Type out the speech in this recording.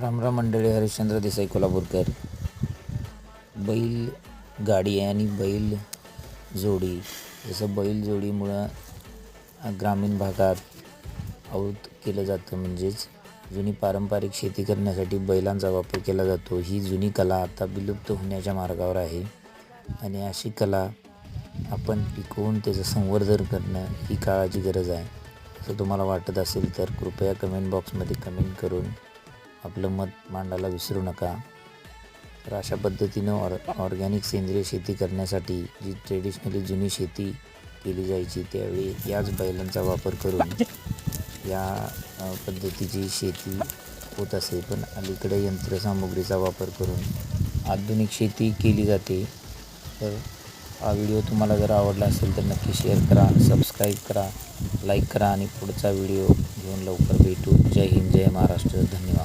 रामराम मंडळी हरिश्चंद्र देसाई कोल्हापूरकर. बैल गाडी आणि बैल जोडी. जसं बैल जोडीमुळं ग्रामीण भागात आऊत केलं जातं म्हणजेच जुनी पारंपरिक शेती करण्यासाठी बैलांचा वापर केला जातो. ही जुनी कला आता विलुप्त होण्याच्या मार्गावर आहे. आणि अशी कला आपण टिकवून त्याचं संवर्धन करणं ही काळाची गरज आहे. असं तुम्हाला वाटत असेल तर कृपया कमेंट बॉक्समध्ये कमेंट करून आपलं मत मांडायला विसरू नका. तर अशा पद्धतीनं ऑर ऑर्गॅनिक सेंद्रिय शेती करण्यासाठी जी ट्रेडिशनली जुनी शेती केली जायची त्यावेळी याच बैलांचा वापर करून या पद्धतीची शेती होत असे. पण अलीकडे यंत्रसामुग्रीचा वापर करून आधुनिक शेती केली जाते. तर हा व्हिडिओ तुम्हाला जर आवडला असेल तर नक्की शेअर करा सबस्क्राईब करा लाईक करा आणि पुढचा व्हिडिओ घेऊन लवकर भेटू. जय हिंद जय महाराष्ट्र. धन्यवाद.